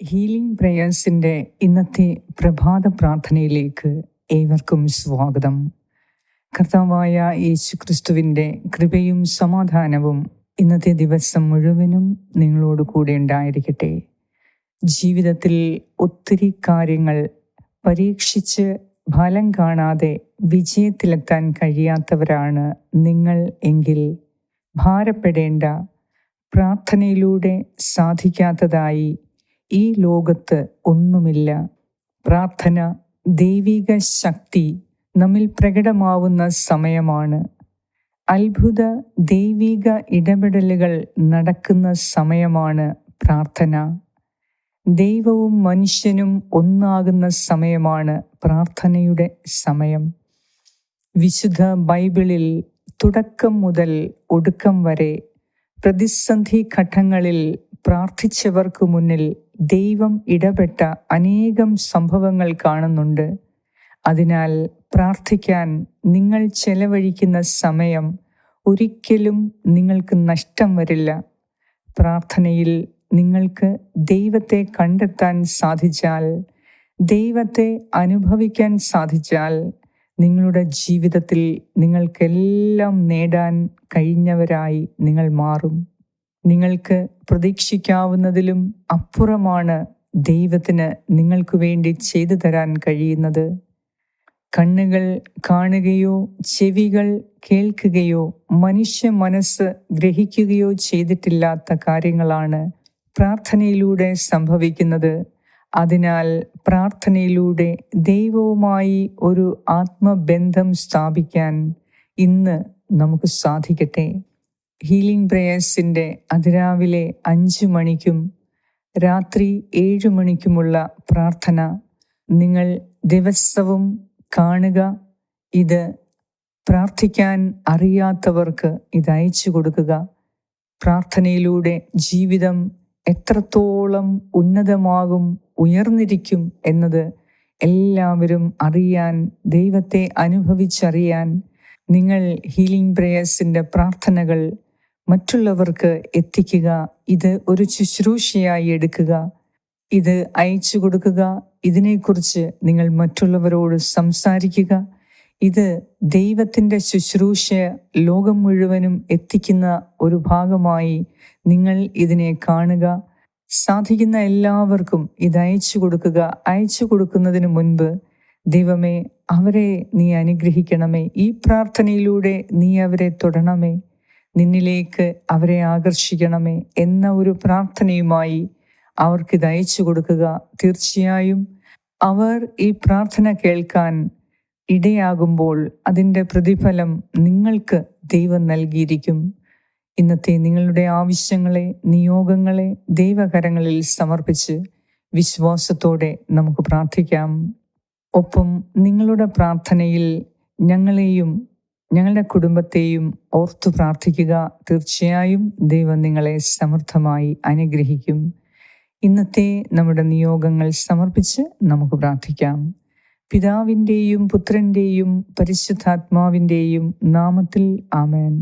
Healing പ്രേയേഴ്സിന്റെ ഇന്നത്തെ പ്രഭാത പ്രാർത്ഥനയിലേക്ക് ഏവർക്കും സ്വാഗതം. കർത്താവായ യേശു ക്രിസ്തുവിന്റെ കൃപയും സമാധാനവും ഇന്നത്തെ ദിവസം മുഴുവനും നിങ്ങളോട് കൂടെ ഉണ്ടായിരിക്കട്ടെ. ജീവിതത്തിൽ ഒത്തിരി കാര്യങ്ങൾ പരീക്ഷിച്ച് ഫലം കാണാതെ വിജയത്തിലെത്താൻ കഴിയാത്തവരാണ് നിങ്ങൾ എങ്കിൽ ഭാരപ്പെടേണ്ട പ്രാർത്ഥനയിലൂടെ സാധിക്കാത്തതായി ഈ ലോകത്ത് ഒന്നുമില്ല. പ്രാർത്ഥന ദൈവിക ശക്തി നമ്മിൽ പ്രകടമാവുന്ന സമയമാണ്. അത്ഭുത ദൈവിക ഇടപെടലുകൾ നടക്കുന്ന സമയമാണ് പ്രാർത്ഥന. ദൈവവും മനുഷ്യനും ഒന്നാകുന്ന സമയമാണ് പ്രാർത്ഥനയുടെ സമയം. വിശുദ്ധ ബൈബിളിൽ തുടക്കം മുതൽ ഒടുക്കം വരെ പ്രതിസന്ധി ഘട്ടങ്ങളിൽ പ്രാർത്ഥിച്ചവർക്ക് മുന്നിൽ ദൈവം ഇടപെട്ട അനേകം സംഭവങ്ങൾ കാണുന്നുണ്ട്. അതിനാൽ പ്രാർത്ഥിക്കാൻ നിങ്ങൾ ചെലവഴിക്കുന്ന സമയം ഒരിക്കലും നിങ്ങൾക്ക് നഷ്ടം വരില്ല. പ്രാർത്ഥനയിൽ നിങ്ങൾക്ക് ദൈവത്തെ കണ്ടെത്താൻ സാധിച്ചാൽ ദൈവത്തെ അനുഭവിക്കാൻ സാധിച്ചാൽ നിങ്ങളുടെ ജീവിതത്തിൽ നിങ്ങൾക്കെല്ലാം നേടാൻ കഴിഞ്ഞവരായി നിങ്ങൾ മാറും. നിങ്ങൾക്ക് പ്രതീക്ഷിക്കാവുന്നതിലും അപ്പുറമാണ് ദൈവത്തിന് നിങ്ങൾക്ക് വേണ്ടി ചെയ്തു തരാൻ കഴിയുന്നത്. കണ്ണുകൾ കാണുകയോ ചെവികൾ കേൾക്കുകയോ മനുഷ്യ മനസ്സ് ഗ്രഹിക്കുകയോ ചെയ്തിട്ടില്ലാത്ത കാര്യങ്ങളാണ് പ്രാർത്ഥനയിലൂടെ സംഭവിക്കുന്നത്. അതിനാൽ പ്രാർത്ഥനയിലൂടെ ദൈവവുമായി ഒരു ആത്മബന്ധം സ്ഥാപിക്കാൻ ഇന്ന് നമുക്ക് സാധിക്കട്ടെ. ഹീലിംഗ് പ്രേയേഴ്സിന്റെ അതിരാവിലെ അഞ്ച് മണിക്കും രാത്രി ഏഴ് മണിക്കുമുള്ള പ്രാർത്ഥന നിങ്ങൾ ദിവസവും കാണുക. ഇത് പ്രാർത്ഥിക്കാൻ അറിയാത്തവർക്ക് ഇത് അയച്ചു കൊടുക്കുക. പ്രാർത്ഥനയിലൂടെ ജീവിതം എത്രത്തോളം ഉന്നതമാകും ഉയർന്നിരിക്കും എന്നത് എല്ലാവരും അറിയാൻ ദൈവത്തെ അനുഭവിച്ചറിയാൻ നിങ്ങൾ ഹീലിംഗ് പ്രേയേഴ്സിന്റെ പ്രാർത്ഥനകൾ മറ്റുള്ളവർക്ക് എത്തിക്കുക ഇത് ഒരു ശുശ്രൂഷയായി എടുക്കുക ഇത് അയച്ചു കൊടുക്കുക ഇതിനെക്കുറിച്ച് നിങ്ങൾ മറ്റുള്ളവരോട് സംസാരിക്കുക. ഇത് ദൈവത്തിന്റെ ശുശ്രൂഷ ലോകം മുഴുവനും എത്തിക്കുന്ന ഒരു ഭാഗമായി നിങ്ങൾ ഇതിനെ കാണുക. സാധിക്കുന്ന എല്ലാവർക്കും ഇത് അയച്ചു കൊടുക്കുക. അയച്ചു കൊടുക്കുന്നതിന് മുൻപ് ദൈവമേ അവരെ നീ അനുഗ്രഹിക്കണമേ. ഈ പ്രാർത്ഥനയിലൂടെ നീ അവരെ തൊടണമേ. നിന്നിലേക്ക് അവരെ ആകർഷിക്കണമേ എന്ന ഒരു പ്രാർത്ഥനയുമായി അവർക്ക് അയച്ചു കൊടുക്കുക. തീർച്ചയായും അവർ ഈ പ്രാർത്ഥന കേൾക്കാൻ ഇടയാകുമ്പോൾ അതിന്റെ പ്രതിഫലം നിങ്ങൾക്ക് ദൈവം നൽകിയിരിക്കും. ഇന്നത്തെ നിങ്ങളുടെ ആവശ്യങ്ങളെ നിയോഗങ്ങളെ ദൈവകരങ്ങളിൽ സമർപ്പിച്ച് വിശ്വാസത്തോടെ നമുക്ക് പ്രാർത്ഥിക്കാം. ഒപ്പം നിങ്ങളുടെ പ്രാർത്ഥനയിൽ ഞങ്ങളെയും ഞങ്ങളുടെ കുടുംബത്തെയും ഓർത്തു പ്രാർത്ഥിക്കുക. തീർച്ചയായും ദൈവം നിങ്ങളെ സമൃദ്ധമായി അനുഗ്രഹിക്കും. ഇന്നത്തെ നമ്മുടെ നിയോഗങ്ങൾ സമർപ്പിച്ച് നമുക്ക് പ്രാർത്ഥിക്കാം. പിതാവിന്റെയും പുത്രന്റെയും പരിശുദ്ധാത്മാവിന്റെയും നാമത്തിൽ ആമേൻ.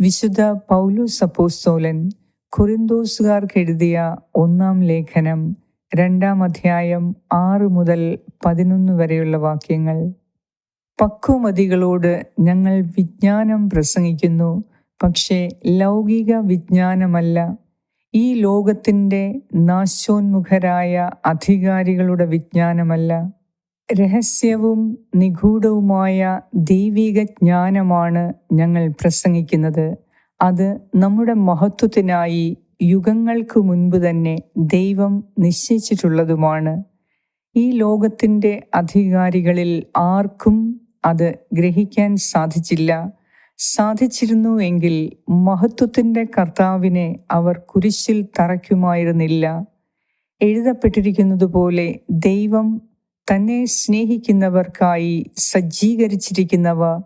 വിശുദ്ധ പൗലോസ് സപ്പോസ്തോലൻ കൊറിന്തോസുകാർക്ക് എഴുതിയ ഒന്നാം ലേഖനം രണ്ടാം അധ്യായം ആറ് മുതൽ പതിനൊന്ന് വരെയുള്ള വാക്യങ്ങൾ പക്വമതികളോട് ഞങ്ങൾ വിജ്ഞാനം പ്രസംഗിക്കുന്നു. പക്ഷേ ലൗകിക വിജ്ഞാനമല്ല. ഈ ലോകത്തിന്റെ നാശോന്മുഖരായ അധികാരികളുടെ വിജ്ഞാനമല്ല. രഹസ്യവും നിഗൂഢവുമായ ദൈവിക ജ്ഞാനമാണ് ഞങ്ങൾ പ്രസംഗിക്കുന്നത്. അത് നമ്മുടെ മഹത്വത്തിനായി യുഗങ്ങൾക്ക് മുൻപ് തന്നെ ദൈവം നിശ്ചയിച്ചിട്ടുള്ളതുമാണ്. ഈ ലോകത്തിന്റെ അധികാരികളിൽ ആർക്കും അത് ഗ്രഹിക്കാൻ സാധിച്ചില്ല. സാധിച്ചിരുന്നു എങ്കിൽ മഹത്വത്തിന്റെ കർത്താവിനെ അവർ കുരിശിൽ തറയ്ക്കുമായിരുന്നില്ല. എഴുതപ്പെട്ടിരിക്കുന്നതുപോലെ ദൈവം തന്നെ സ്നേഹിക്കുന്നവർക്കായി സജ്ജീകരിച്ചിരിക്കുന്നവ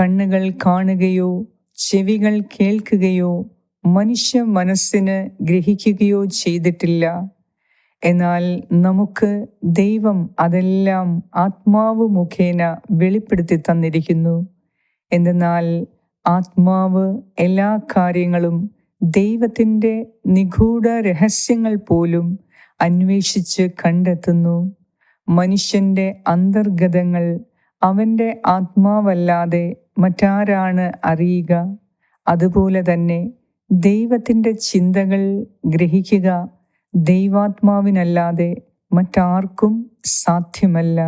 കണ്ണുകൾ കാണുകയോ ചെവികൾ കേൾക്കുകയോ മനുഷ്യ മനസ്സിന് ഗ്രഹിക്കുകയോ ചെയ്തിട്ടില്ല. എന്നാൽ നമുക്ക് ദൈവം അതെല്ലാം ആത്മാവ് മുഖേന വെളിപ്പെടുത്തി തന്നിരിക്കുന്നു. എന്തെന്നാൽ ആത്മാവ് എല്ലാ കാര്യങ്ങളും ദൈവത്തിന്റെ നിഗൂഢ രഹസ്യങ്ങൾ പോലും അന്വേഷിച്ച് കണ്ടെത്തുന്നു. മനുഷ്യന്റെ അന്തർഗതങ്ങൾ അവന്റെ ആത്മാവല്ലാതെ മറ്റാരാണ് അറിയുക? അതുപോലെ തന്നെ ദൈവത്തിന്റെ ചിന്തകൾ ഗ്രഹിക്കുക ദൈവാത്മാവിനല്ലാതെ മറ്റാർക്കും സാധ്യമല്ല.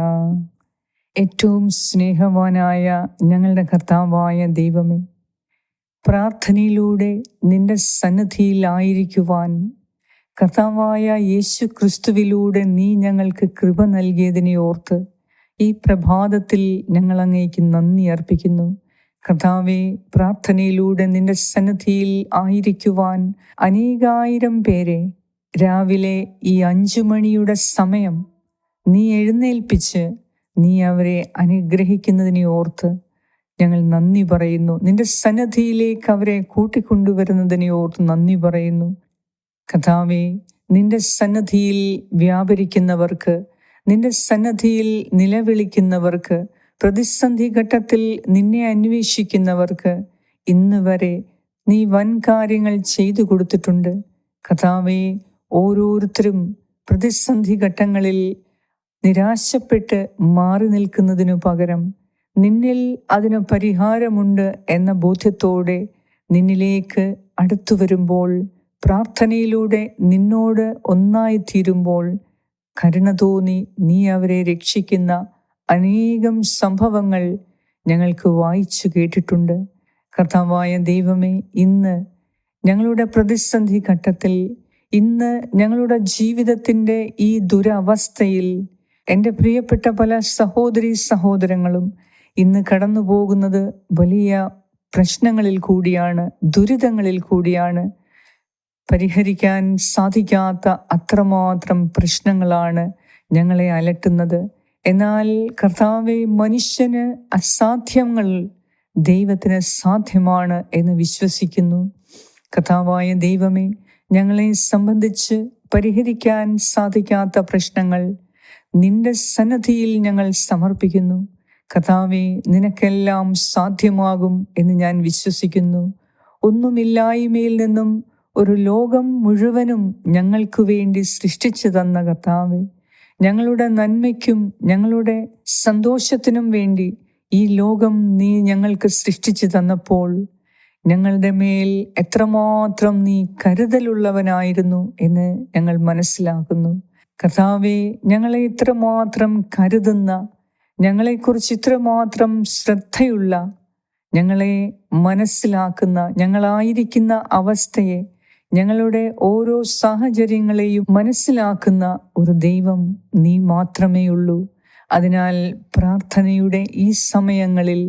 ഏറ്റവും സ്നേഹവാനായ ഞങ്ങളുടെ കർത്താവായ ദൈവമേ പ്രാർത്ഥനയിലൂടെ നിന്റെ സന്നിധിയിലായിരിക്കുവാൻ കർത്താവായ യേശു ക്രിസ്തുവിലൂടെ നീ ഞങ്ങൾക്ക് കൃപ നൽകിയതിനെ ഓർത്ത് ഈ പ്രഭാതത്തിൽ ഞങ്ങൾ അങ്ങേക്ക് നന്ദി അർപ്പിക്കുന്നു. കർത്താവെ പ്രാർത്ഥനയിലൂടെ നിന്റെ സന്നിധിയിൽ ആയിരിക്കുവാൻ അനേകായിരം പേരെ രാവിലെ ഈ അഞ്ചു മണിയുടെ സമയം നീ എഴുന്നേൽപ്പിച്ച് നീ അവരെ അനുഗ്രഹിക്കുന്നതിനെ ഓർത്ത് ഞങ്ങൾ നന്ദി പറയുന്നു. നിന്റെ സന്നദ്ധിയിലേക്ക് അവരെ കൂട്ടിക്കൊണ്ടുവരുന്നതിനെ ഓർത്ത് നന്ദി പറയുന്നു. കഥാവെ നിന്റെ സന്നദ്ധിയിൽ വ്യാപരിക്കുന്നവർക്ക് നിന്റെ സന്നദ്ധിയിൽ നിലവിളിക്കുന്നവർക്ക് പ്രതിസന്ധി ഘട്ടത്തിൽ നിന്നെ അന്വേഷിക്കുന്നവർക്ക് ഇന്ന് വരെ നീ വൻ കാര്യങ്ങൾ ചെയ്തു കൊടുത്തിട്ടുണ്ട്. കഥാവെ ഓരോരുത്തരും പ്രതിസന്ധി ഘട്ടങ്ങളിൽ നിരാശപ്പെട്ട് മാറി നിൽക്കുന്നതിനു പകരം നിന്നിൽ അതിന് പരിഹാരമുണ്ട് എന്ന ബോധ്യത്തോടെ നിന്നിലേക്ക് അടുത്തു വരുമ്പോൾ പ്രാർത്ഥനയിലൂടെ നിന്നോട് ഒന്നായി തീരുമ്പോൾ കരുണ തോന്നി നീ അവരെ രക്ഷിക്കുന്ന അനേകം സംഭവങ്ങൾ ഞങ്ങൾക്ക് വായിച്ചു കേട്ടിട്ടുണ്ട്. കർത്താവായ ദൈവമേ ഇന്ന് ഞങ്ങളുടെ പ്രതിസന്ധി ഘട്ടത്തിൽ ഇന്ന് ഞങ്ങളുടെ ജീവിതത്തിന്റെ ഈ ദുരവസ്ഥയിൽ എന്റെ പ്രിയപ്പെട്ട പല സഹോദരി സഹോദരങ്ങളും ഇന്ന് കടന്നു പോകുന്നത് വലിയ പ്രശ്നങ്ങളിൽ കൂടിയാണ് ദുരിതങ്ങളിൽ കൂടിയാണ്. പരിഹരിക്കാൻ സാധിക്കാത്ത അത്രമാത്രം പ്രശ്നങ്ങളാണ് ഞങ്ങളെ അലട്ടുന്നത്. എന്നാൽ കർത്താവെ മനുഷ്യന് അസാധ്യങ്ങൾ ദൈവത്തിന് സാധ്യമാണ് എന്ന് വിശ്വസിക്കുന്നു. കർത്താവായ ദൈവമേ ഞങ്ങളെ സംബന്ധിച്ച് പരിഹരിക്കാൻ സാധിക്കാത്ത പ്രശ്നങ്ങൾ നിന്റെ സന്നദ്ധിയിൽ ഞങ്ങൾ സമർപ്പിക്കുന്നു. കഥാവെ നിനക്കെല്ലാം സാധ്യമാകും എന്ന് ഞാൻ വിശ്വസിക്കുന്നു. ഒന്നുമില്ലായ്മയിൽ നിന്നും ഒരു ലോകം മുഴുവനും ഞങ്ങൾക്കു വേണ്ടി സൃഷ്ടിച്ചു തന്ന കർത്താവെ ഞങ്ങളുടെ നന്മയ്ക്കും ഞങ്ങളുടെ സന്തോഷത്തിനും വേണ്ടി ഈ ലോകം നീ ഞങ്ങൾക്ക് സൃഷ്ടിച്ചു തന്നപ്പോൾ ഞങ്ങളുടെ മേൽ എത്രമാത്രം നീ കരുതലുള്ളവനായിരുന്നു എന്ന് ഞങ്ങൾ മനസ്സിലാക്കുന്നു. കഥാവെ ഞങ്ങളെ ഇത്രമാത്രം കരുതുന്ന ഞങ്ങളെക്കുറിച്ച് ഇത്രമാത്രം ശ്രദ്ധയുള്ള ഞങ്ങളെ മനസ്സിലാക്കുന്ന ഞങ്ങളായിരിക്കുന്ന അവസ്ഥയെ ഞങ്ങളുടെ ഓരോ സാഹചര്യങ്ങളെയും മനസ്സിലാക്കുന്ന ഒരു ദൈവം നീ മാത്രമേ ഉള്ളൂ അതിനാൽ പ്രാർത്ഥനയുടെ ഈ സമയങ്ങളിൽ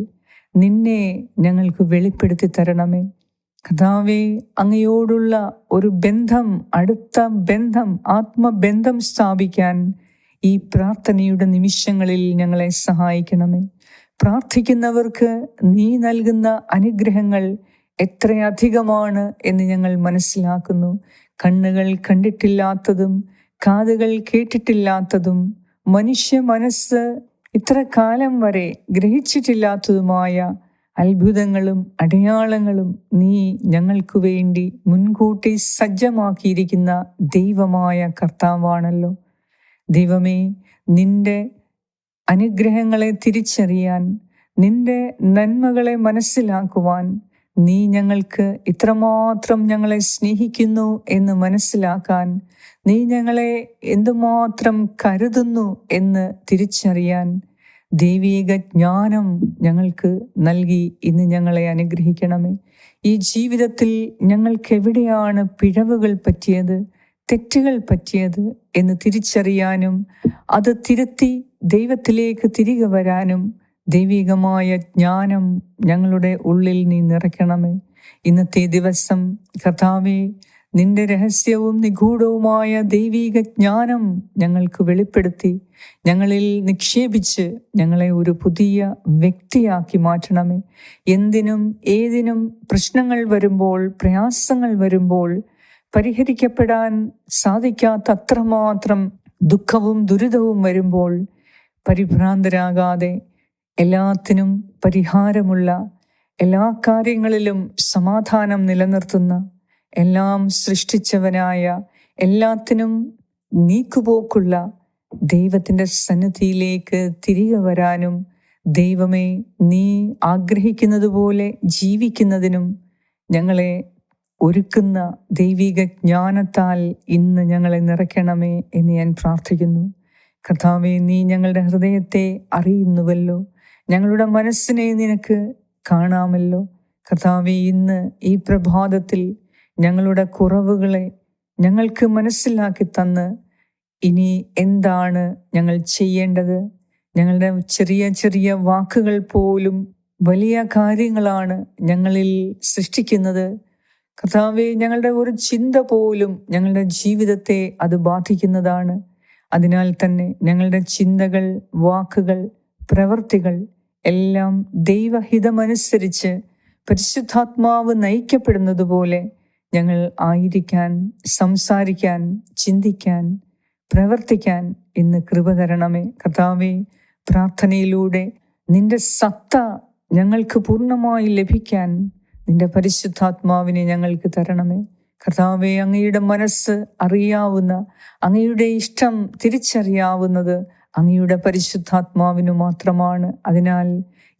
നിന്നെ ഞങ്ങൾക്ക് വെളിപ്പെടുത്തി തരണമേ. കഥാവെ അങ്ങയോടുള്ള ഒരു ബന്ധം അടുത്ത ബന്ധം ആത്മബന്ധം സ്ഥാപിക്കാൻ ഈ പ്രാർത്ഥനയുടെ നിമിഷങ്ങളിൽ ഞങ്ങളെ സഹായിക്കണമേ. പ്രാർത്ഥിക്കുന്നവർക്ക് നീ നൽകുന്ന അനുഗ്രഹങ്ങൾ എത്രയധികമാണ് എന്ന് ഞങ്ങൾ മനസ്സിലാക്കുന്നു. കണ്ണുകൾ കണ്ടിട്ടില്ലാത്തതും കാതുകൾ കേട്ടിട്ടില്ലാത്തതും മനുഷ്യ മനസ്സ് ഇത്ര കാലം വരെ ഗ്രഹിച്ചിട്ടില്ലാത്തതുമായ അത്ഭുതങ്ങളും അടയാളങ്ങളും നീ ഞങ്ങൾക്ക് വേണ്ടി മുൻകൂട്ടി സജ്ജമാക്കിയിരിക്കുന്ന ദൈവമായ കർത്താവാണല്ലോ. ദൈവമേ നിന്റെ അനുഗ്രഹങ്ങളെ തിരിച്ചറിയാൻ നിന്റെ നന്മകളെ മനസ്സിലാക്കുവാൻ നീ ഞങ്ങൾക്ക് ഇത്രമാത്രം ഞങ്ങളെ സ്നേഹിക്കുന്നു എന്ന് മനസ്സിലാക്കാൻ നീ ഞങ്ങളെ എന്തുമാത്രം കരുതുന്നു എന്ന് തിരിച്ചറിയാൻ ദൈവീക ജ്ഞാനം ഞങ്ങൾക്ക് നൽകി ഇന്ന് ഞങ്ങളെ അനുഗ്രഹിക്കണമേ. ഈ ജീവിതത്തിൽ ഞങ്ങൾക്ക് എവിടെയാണ് പിഴവുകൾ പറ്റിയത് തെറ്റുകൾ പറ്റിയത് എന്ന് തിരിച്ചറിയാനും അത് തിരുത്തി ദൈവത്തിലേക്ക് തിരികെ വരാനും ദൈവികമായ ജ്ഞാനം ഞങ്ങളുടെ ഉള്ളിൽ നീ നിറയ്ക്കണമേ ഇന്നത്തെ ദിവസം കഥാവേ നിന്റെ രഹസ്യവും നിഗൂഢവുമായ ദൈവീക ജ്ഞാനം ഞങ്ങൾക്ക് വെളിപ്പെടുത്തി. ഞങ്ങളിൽ നിക്ഷേപിച്ച് ഞങ്ങളെ ഒരു പുതിയ വ്യക്തിയാക്കി മാറ്റണമേ. എന്തിനും ഏതിനും പ്രശ്നങ്ങൾ വരുമ്പോൾ പ്രയാസങ്ങൾ വരുമ്പോൾ പരിഹരിക്കപ്പെടാൻ സാധിക്കാത്ത അത്രമാത്രം ദുഃഖവും ദുരിതവും വരുമ്പോൾ പരിഭ്രാന്തരാകാതെ എല്ലാത്തിനും പരിഹാരമുള്ള എല്ലാ കാര്യങ്ങളിലും സമാധാനം നിലനിർത്തുന്ന എല്ലാം സൃഷ്ടിച്ചവനായ എല്ലാത്തിനും നീക്കുപോക്കുള്ള ദൈവത്തിന്റെ സന്നിധിയിലേക്ക് തിരികെ വരാനും ദൈവമേ നീ ആഗ്രഹിക്കുന്നത് പോലെ ജീവിക്കുന്നതിനും ഞങ്ങളെ ഒരുക്കുന്ന ദൈവിക ജ്ഞാനത്താൽ ഇന്ന് ഞങ്ങളെ നിറയ്ക്കണമേ എന്ന് ഞാൻ പ്രാർത്ഥിക്കുന്നു. കർത്താവെ നീ ഞങ്ങളുടെ ഹൃദയത്തെ അറിയുന്നുവല്ലോ. ഞങ്ങളുടെ മനസ്സിനെ നിനക്ക് കാണാമല്ലോ. കർത്താവെ ഇന്ന് ഈ പ്രഭാതത്തിൽ ഞങ്ങളുടെ കുറവുകളെ ഞങ്ങൾക്ക് മനസ്സിലാക്കി തന്ന് ഇനി എന്താണ് ഞങ്ങൾ ചെയ്യേണ്ടത്? ഞങ്ങളുടെ ചെറിയ ചെറിയ വാക്കുകൾ പോലും വലിയ കാര്യങ്ങളാണ് ഞങ്ങളിൽ സൃഷ്ടിക്കുന്നത്. കർത്താവെ ഞങ്ങളുടെ ഒരു ചിന്ത പോലും ഞങ്ങളുടെ ജീവിതത്തെ അത് ബാധിക്കുന്നതാണ്. അതിനാൽ തന്നെ ഞങ്ങളുടെ ചിന്തകൾ വാക്കുകൾ പ്രവൃത്തികൾ എല്ലാം ദൈവഹിതമനുസരിച്ച് പരിശുദ്ധാത്മാവ് നയിക്കപ്പെടുന്നത് പോലെ ഞങ്ങൾ ആയിരിക്കാൻ സംസാരിക്കാൻ ചിന്തിക്കാൻ പ്രവർത്തിക്കാൻ ഇന്ന് കൃപ തരണമേ. കർത്താവെ പ്രാർത്ഥനയിലൂടെ നിന്റെ സത്ത ഞങ്ങൾക്ക് പൂർണമായി ലഭിക്കാൻ നിന്റെ പരിശുദ്ധാത്മാവിനെ ഞങ്ങൾക്ക് തരണമേ. കർത്താവെ അങ്ങയുടെ മനസ്സ് അറിയാവുന്ന അങ്ങയുടെ ഇഷ്ടം തിരിച്ചറിയാവുന്നത് അങ്ങയുടെ പരിശുദ്ധാത്മാവിനു മാത്രമാണ്. അതിനാൽ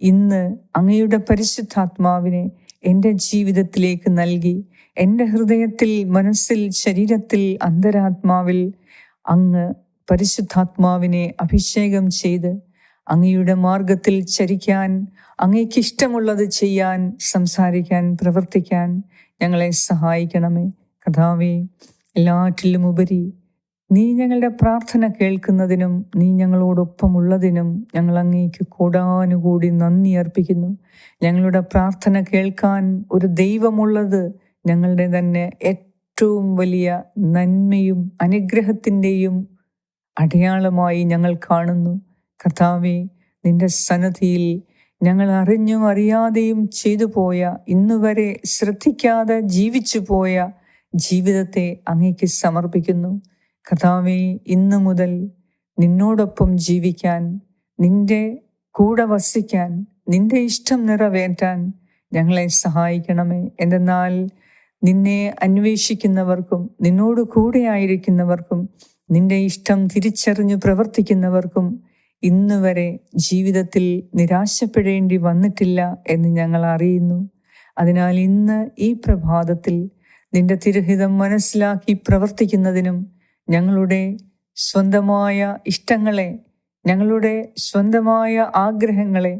ഇന്ന് അങ്ങയുടെ പരിശുദ്ധാത്മാവിനെ എന്റെ ജീവിതത്തിലേക്ക് നൽകി എന്റെ ഹൃദയത്തിൽ മനസ്സിൽ ശരീരത്തിൽ അന്തരാത്മാവിൽ അങ്ങ് പരിശുദ്ധാത്മാവിനെ അഭിഷേകം ചെയ്ത് അങ്ങയുടെ മാർഗത്തിൽ ചരിക്കാൻ അങ്ങേക്ക് ഇഷ്ടമുള്ളത് ചെയ്യാൻ സംസാരിക്കാൻ പ്രവർത്തിക്കാൻ ഞങ്ങളെ സഹായിക്കണമേ. കഥാവേ എല്ലാറ്റിലും ഉപരി നീ ഞങ്ങളുടെ പ്രാർത്ഥന കേൾക്കുന്നതിനും നീ ഞങ്ങളോടൊപ്പമുള്ളതിനും ഞങ്ങൾ അങ്ങേക്ക് കൂടാനുകൂടി നന്ദി അർപ്പിക്കുന്നു. ഞങ്ങളുടെ പ്രാർത്ഥന കേൾക്കാൻ ഒരു ദൈവമുള്ളത് ഞങ്ങളുടെ തന്നെ ഏറ്റവും വലിയ നന്മയും അനുഗ്രഹത്തിന്റെയും അടയാളമായി ഞങ്ങൾ കാണുന്നു. കർത്താവെ നിന്റെ സന്നദ്ധിയിൽ ഞങ്ങൾ അറിഞ്ഞും അറിയാതെയും ചെയ്തു പോയ ഇന്നുവരെ ശ്രദ്ധിക്കാതെ ജീവിച്ചു പോയ ജീവിതത്തെ അങ്ങേക്ക് സമർപ്പിക്കുന്നു. കഥാവെ ഇന്നു മുതൽ നിന്നോടൊപ്പം ജീവിക്കാൻ നിന്റെ കൂടെ വസിക്കാൻ നിന്റെ ഇഷ്ടം നിറവേറ്റാൻ ഞങ്ങളെ സഹായിക്കണമേ. എന്തെന്നാൽ നിന്നെ അന്വേഷിക്കുന്നവർക്കും നിന്നോട് കൂടെയായിരിക്കുന്നവർക്കും നിന്റെ ഇഷ്ടം തിരിച്ചറിഞ്ഞു പ്രവർത്തിക്കുന്നവർക്കും ഇന്ന് വരെ ജീവിതത്തിൽ നിരാശപ്പെടേണ്ടി വന്നിട്ടില്ല എന്ന് ഞങ്ങൾ അറിയുന്നു. അതിനാൽ ഇന്ന് ഈ പ്രഭാതത്തിൽ നിന്റെ തിരുഹിതം മനസ്സിലാക്കി പ്രവർത്തിക്കുന്നതിനും ഞങ്ങളുടെ സ്വന്തമായ ഇഷ്ടങ്ങളെ ഞങ്ങളുടെ സ്വന്തമായ ആഗ്രഹങ്ങളെ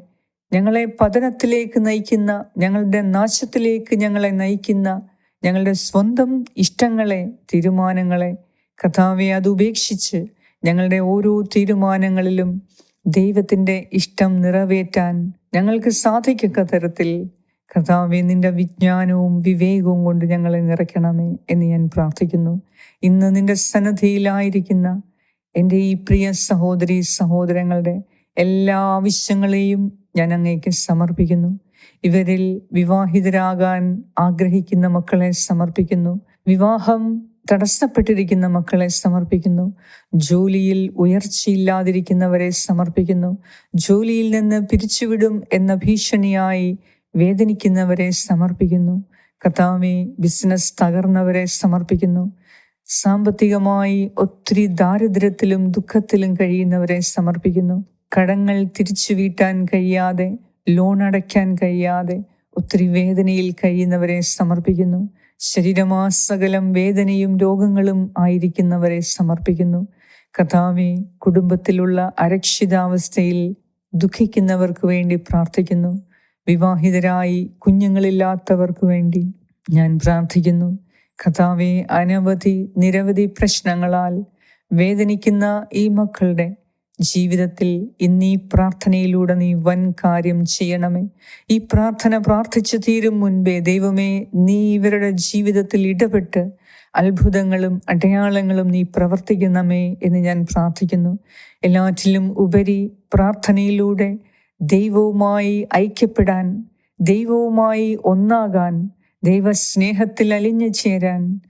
ഞങ്ങളെ പതനത്തിലേക്ക് നയിക്കുന്ന ഞങ്ങളുടെ നാശത്തിലേക്ക് ഞങ്ങളെ നയിക്കുന്ന ഞങ്ങളുടെ സ്വന്തം ഇഷ്ടങ്ങളെ തീരുമാനങ്ങളെ കഥാവെ അത് ഉപേക്ഷിച്ച് ഞങ്ങളുടെ ഓരോ തീരുമാനങ്ങളിലും ദൈവത്തിന്റെ ഇഷ്ടം നിറവേറ്റാൻ ഞങ്ങൾക്ക് സാധിക്കക്ക തരത്തിൽ കർത്താവെ നിന്റെ വിജ്ഞാനവും വിവേകവും കൊണ്ട് ഞങ്ങളെ നിറയ്ക്കണമേ എന്ന് ഞാൻ പ്രാർത്ഥിക്കുന്നു. ഇന്ന് നിന്റെ സന്നദ്ധിയിലായിരിക്കുന്ന എന്റെ ഈ പ്രിയ സഹോദരി സഹോദരങ്ങളുടെ എല്ലാ ആവശ്യങ്ങളെയും ഞാൻ അങ്ങേക്ക് സമർപ്പിക്കുന്നു. ഇവരിൽ വിവാഹിതരാകാൻ ആഗ്രഹിക്കുന്ന മക്കളെ സമർപ്പിക്കുന്നു. വിവാഹം തടസ്സപ്പെട്ടിരിക്കുന്ന മക്കളെ സമർപ്പിക്കുന്നു. ജോലിയിൽ ഉയർച്ചയില്ലാതിരിക്കുന്നവരെ സമർപ്പിക്കുന്നു. ജോലിയിൽ നിന്ന് പിരിച്ചുവിടും എന്ന ഭീഷണിയായി വേദനിക്കുന്നവരെ സമർപ്പിക്കുന്നു. കഥാമി ബിസിനസ് തകർന്നവരെ സമർപ്പിക്കുന്നു. സാമ്പത്തികമായി ഒത്തിരി ദാരിദ്ര്യത്തിലും ദുഃഖത്തിലും കഴിയുന്നവരെ സമർപ്പിക്കുന്നു. കടങ്ങൾ തിരിച്ചു വീട്ടാൻ കഴിയാതെ ലോൺ അടയ്ക്കാൻ കഴിയാതെ ഒത്തിരി വേദനയിൽ കഴിയുന്നവരെ സമർപ്പിക്കുന്നു. ശരീരമാസകലം വേദനയും രോഗങ്ങളും ആയിരിക്കുന്നവരെ സമർപ്പിക്കുന്നു. കഥാവി കുടുംബത്തിലുള്ള അരക്ഷിതാവസ്ഥയിൽ ദുഃഖിക്കുന്നവർക്ക് വേണ്ടി പ്രാർത്ഥിക്കുന്നു. വിവാഹിതരായി കുഞ്ഞുങ്ങളില്ലാത്തവർക്ക് വേണ്ടി ഞാൻ പ്രാർത്ഥിക്കുന്നു. കഥാവി അനവധി നിരവധി പ്രശ്നങ്ങളാൽ വേദനിക്കുന്ന ഈ മക്കളുടെ ജീവിതത്തിൽ ഇന്ന് പ്രാർത്ഥനയിലൂടെ നീ വൻ കാര്യം ചെയ്യണമേ. ഈ പ്രാർത്ഥന പ്രാർത്ഥിച്ചു തീരും മുൻപേ ദൈവമേ നീ ഇവരുടെ ജീവിതത്തിൽ ഇടപെട്ട് അത്ഭുതങ്ങളും അടയാളങ്ങളും നീ പ്രവർത്തിക്കണമേ എന്ന് ഞാൻ പ്രാർത്ഥിക്കുന്നു. എല്ലാറ്റിലും ഉപരി പ്രാർത്ഥനയിലൂടെ ദൈവവുമായി ഐക്യപ്പെടാൻ ദൈവവുമായി ഒന്നാകാൻ ദൈവസ്നേഹത്തിൽ അലിഞ്ഞു ചേരാൻ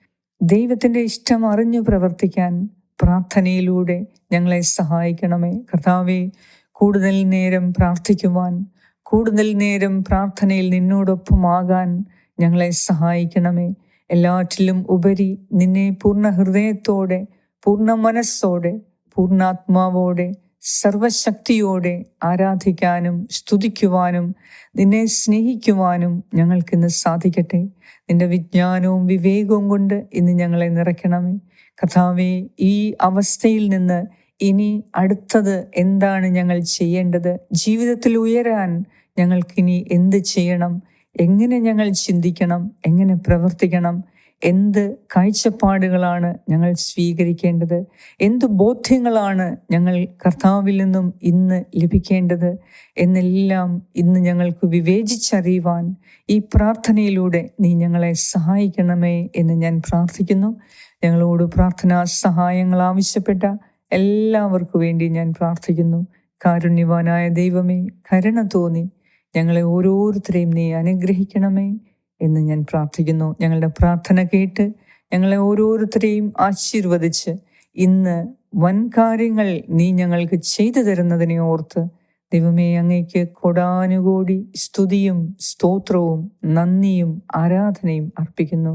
ദൈവത്തിന്റെ ഇഷ്ടം അറിഞ്ഞു പ്രവർത്തിക്കാൻ പ്രാർത്ഥനയിലൂടെ ഞങ്ങളെ സഹായിക്കണമേ. കർത്താവെ കൂടുതൽ നേരം പ്രാർത്ഥിക്കുവാൻ കൂടുതൽ നേരം പ്രാർത്ഥനയിൽ നിന്നോടൊപ്പമാകാൻ ഞങ്ങളെ സഹായിക്കണമേ. എല്ലാറ്റിലും ഉപരി നിന്നെ പൂർണ ഹൃദയത്തോടെ പൂർണ മനസ്സോടെ പൂർണാത്മാവോടെ സർവശക്തിയോടെ ആരാധിക്കാനും സ്തുതിക്കുവാനും നിന്നെ സ്നേഹിക്കുവാനും ഞങ്ങൾക്കിന്ന് സാധിക്കട്ടെ. നിന്റെ വിജ്ഞാനവും വിവേകവും കൊണ്ട് ഇന്ന് ഞങ്ങളെ നിറയ്ക്കണമേ. കഥാവെ ഈ അവസ്ഥയിൽ നിന്ന് ഇനി അടുത്തത് എന്താണ് ഞങ്ങൾ ചെയ്യേണ്ടത്? ജീവിതത്തിൽ ഉയരാൻ ഞങ്ങൾക്കിനി എന്ത് ചെയ്യണം? എങ്ങനെ ഞങ്ങൾ ചിന്തിക്കണം? എങ്ങനെ പ്രവർത്തിക്കണം? എന്ത് കാഴ്ചപ്പാടുകളാണ് ഞങ്ങൾ സ്വീകരിക്കേണ്ടത്? എന്ത് ബോധ്യങ്ങളാണ് ഞങ്ങൾ കർത്താവിൽ നിന്നും ഇന്ന് ലഭിക്കേണ്ടത്? എന്നെല്ലാം ഇന്ന് ഞങ്ങൾക്ക് വിവേചിച്ചറിയുവാൻ ഈ പ്രാർത്ഥനയിലൂടെ നീ ഞങ്ങളെ സഹായിക്കണമേ എന്ന് ഞാൻ പ്രാർത്ഥിക്കുന്നു. ഞങ്ങളോട് പ്രാർത്ഥനാ സഹായങ്ങൾ ആവശ്യപ്പെട്ട എല്ലാവർക്കു വേണ്ടി ഞാൻ പ്രാർത്ഥിക്കുന്നു. കാരുണ്യവാനായ ദൈവമേ കരുണ തോന്നി. ഞങ്ങളെ ഓരോരുത്തരെയും നീ അനുഗ്രഹിക്കണമേ എന്ന് ഞാൻ പ്രാർത്ഥിക്കുന്നു. ഞങ്ങളുടെ പ്രാർത്ഥന കേട്ട് ഞങ്ങളെ ഓരോരുത്തരെയും ആശീർവദിച്ച് ഇന്ന് വൻ കാര്യങ്ങൾ നീ ഞങ്ങൾക്ക് ചെയ്തു തരുന്നതിനെ ഓർത്ത് ദൈവമേ അങ്ങയ്ക്ക് കൊടാനുകൂടി സ്തുതിയും സ്തോത്രവും നന്ദിയും ആരാധനയും അർപ്പിക്കുന്നു.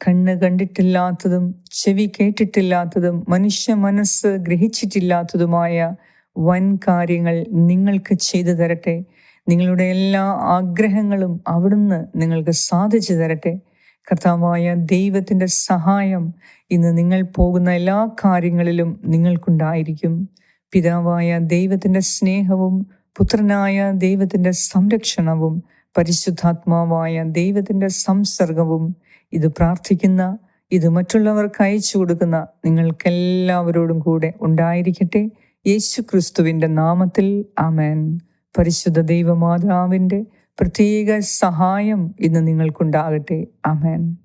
കണ്ണ് കണ്ടിട്ടില്ലാത്തതും ചെവി കേട്ടിട്ടില്ലാത്തതും മനുഷ്യ മനസ്സ് ഗ്രഹിച്ചിട്ടില്ലാത്തതുമായ വൻ കാര്യങ്ങൾ നിങ്ങൾക്ക് ചെയ്തു തരട്ടെ. നിങ്ങളുടെ എല്ലാ ആഗ്രഹങ്ങളും അവിടുന്ന് നിങ്ങൾക്ക് സാധിച്ചു തരട്ടെ. കർത്താവായ ദൈവത്തിന്റെ സഹായം ഇന്ന് നിങ്ങൾ പോകുന്ന എല്ലാ കാര്യങ്ങളിലും നിങ്ങൾക്കുണ്ടായിരിക്കും. പിതാവായ ദൈവത്തിന്റെ സ്നേഹവും പുത്രനായ ദൈവത്തിന്റെ സംരക്ഷണവും പരിശുദ്ധാത്മാവായ ദൈവത്തിന്റെ സംസർഗവും ഇത് പ്രാർത്ഥിക്കുന്ന ഇത് മറ്റുള്ളവർക്ക് അയച്ചു കൊടുക്കുന്ന നിങ്ങൾക്കെല്ലാവരോടും കൂടെ ഉണ്ടായിരിക്കട്ടെ. യേശു ക്രിസ്തുവിന്റെ നാമത്തിൽ ആമേൻ. പരിശുദ്ധ ദൈവമാതാവിന്റെ പ്രത്യേക സഹായം ഇന്ന് നിങ്ങൾക്കുണ്ടാകട്ടെ. ആമേൻ.